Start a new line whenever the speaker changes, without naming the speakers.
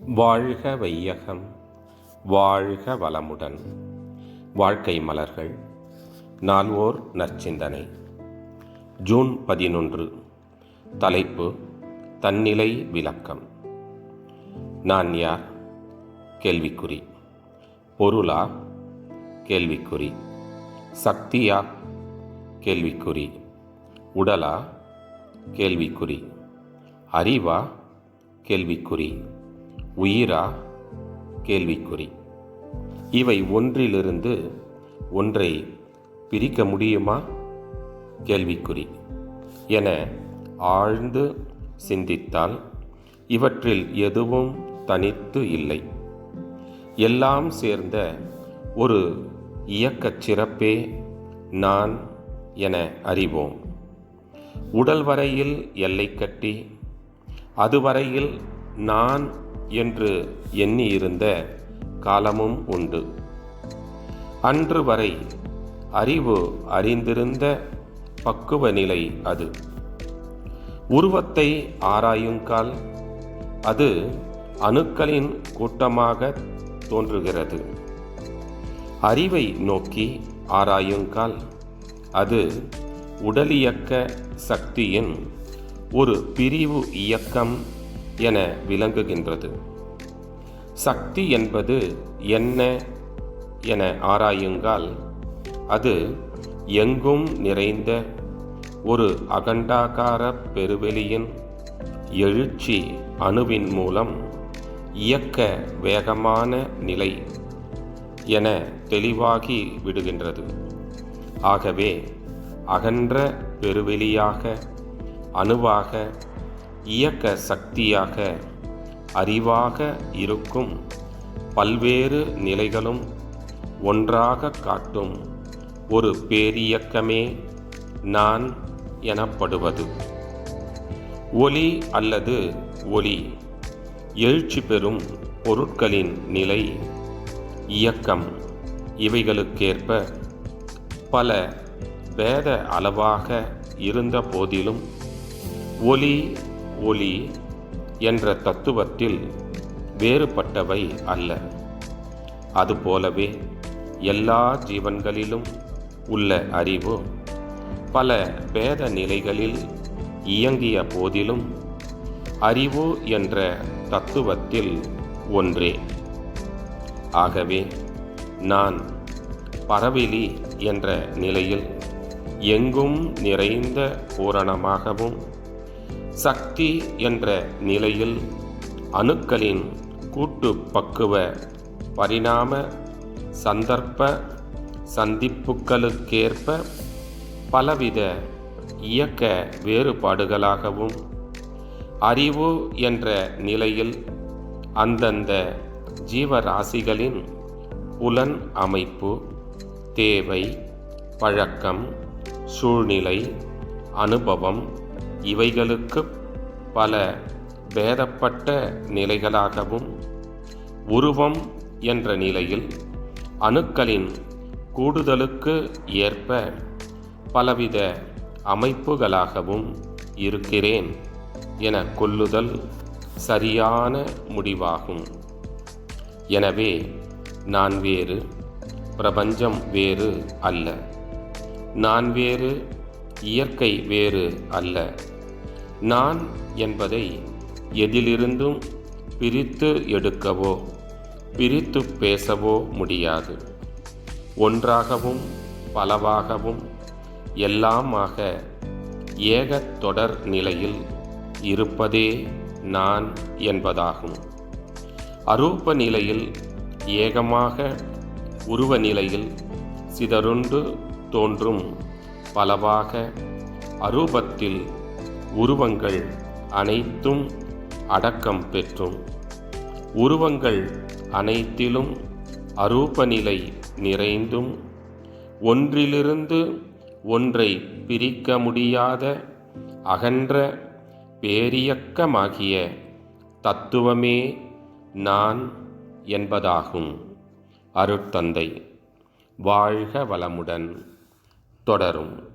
வாழ்க வையகம் வாழ்க வளமுடன். வாழ்க்கை மலர்கள் நால்வோர் நற்சிந்தனை. ஜூன் பதினொன்று தலைப்பு தன்னிலை விளக்கம். நான் யார்? கேள்விக்குறி. பொருளா? கேள்விக்குறி. சக்தியா? கேள்விக்குறி. உடலா? கேள்விக்குறி. அறிவா? கேள்விக்குறி. உயிரா? கேள்விக்குறி. இவை ஒன்றிலிருந்து ஒன்றை பிரிக்க முடியுமா? கேள்விக்குறி. என ஆழ்ந்து சிந்தித்தால் இவற்றில் எதுவும் தனித்து இல்லை. எல்லாம் சேர்ந்த ஒரு இயக்கச் சிறப்பே நான் என அறிவோம். உடல் வரையில் எல்லை கட்டி அதுவரையில் நான் என்று எண்ணியிருந்த காலமும் உண்டு. அன்று வரை அறிவு அறிந்திருந்த பக்குவ நிலை அது. உருவத்தை ஆராயுங்கால் அது அணுக்களின் கூட்டமாக தோன்றுகிறது. அறிவை நோக்கி ஆராயுங்கால் அது உடலியக்க சக்தியின் ஒரு பிரிவு இயக்கம் என விளங்குகின்றது. சக்தி என்பது என்ன என ஆராயுங்கால் அது எங்கும் நிறைந்த ஒரு அகண்டாகார பெருவெளியின் எழுச்சி அணுவின் மூலம் இயக்க வேகமான நிலை என தெளிவாகி விடுகின்றது. ஆகவே அகன்ற பெருவெளியாக அணுவாக இயக்க சக்தியாக அறிவாக இருக்கும் பல்வேறு நிலைகளும் ஒன்றாக காட்டும் ஒரு பேரியக்கமே நான் எனப்படுவது. ஒலி அல்லது ஒளி எழுச்சி பெறும் பொருட்களின் நிலை இயக்கம் இவைகளுக்கேற்ப பல பேத அளவாக இருந்த போதிலும் ஒலி ஒளி என்ற தத்துவத்தில் வேறுபட்டவை அல்ல. அதுபோலவே எல்லா ஜீவன்களிலும் உள்ள அறிவு பல பேத நிலைகளில் இயங்கிய போதிலும் அறிவு என்ற தத்துவத்தில் ஒன்றே. ஆகவே நான் பரவெளி என்ற நிலையில் எங்கும் நிறைந்த பூரணமாகவும் சக்தி என்ற நிலையில் அணுக்களின் கூட்டு பக்குவ பரிணாம சந்தர்ப்ப சந்திப்புகளுக்கேற்ப பலவித இயக்க வேறுபாடுகளாகவும் அறிவு என்ற நிலையில் அந்தந்த ஜீவராசிகளின் புலன் அமைப்பு தேவை பழக்கம் சூழ்நிலை அனுபவம் இவைகளுக்கு பல பேதப்பட்ட நிலைகளாகவும் உருவம் என்ற நிலையில் அணுக்களின் கூடுதலுக்கு ஏற்ப பலவித அமைப்புகளாகவும் இருக்கிறேன் என கொல்லுதல் சரியான முடிவாகும். எனவே நான் வேறு பிரபஞ்சம் வேறு அல்ல. நான் வேறு இயற்கை வேறு அல்ல. நான் என்பதை எதிலிருந்தும் பிரித்து எடுக்கவோ பிரித்து பேசவோ முடியாது. ஒன்றாகவும் பலவாகவும் எல்லாமாக ஏக தொடர் நிலையில் இருப்பதே நான் என்பதாகும். அரூப நிலையில் ஏகமாக உருவ நிலையில் சிதறுண்டு தோன்றும் பலவாக அரூபத்தில் உருவங்கள் அனைத்தும் அடக்கம் பெற்றும். உருவங்கள் அனைத்திலும் அரூப நிலை நிறைந்தும் ஒன்றிலிருந்து ஒன்றை பிரிக்க முடியாத அகன்ற பேரியக்கமாகிய தத்துவமே நான் என்பதாகும். அருட்தந்தை வாழ்க வளமுடன். தொடரும்.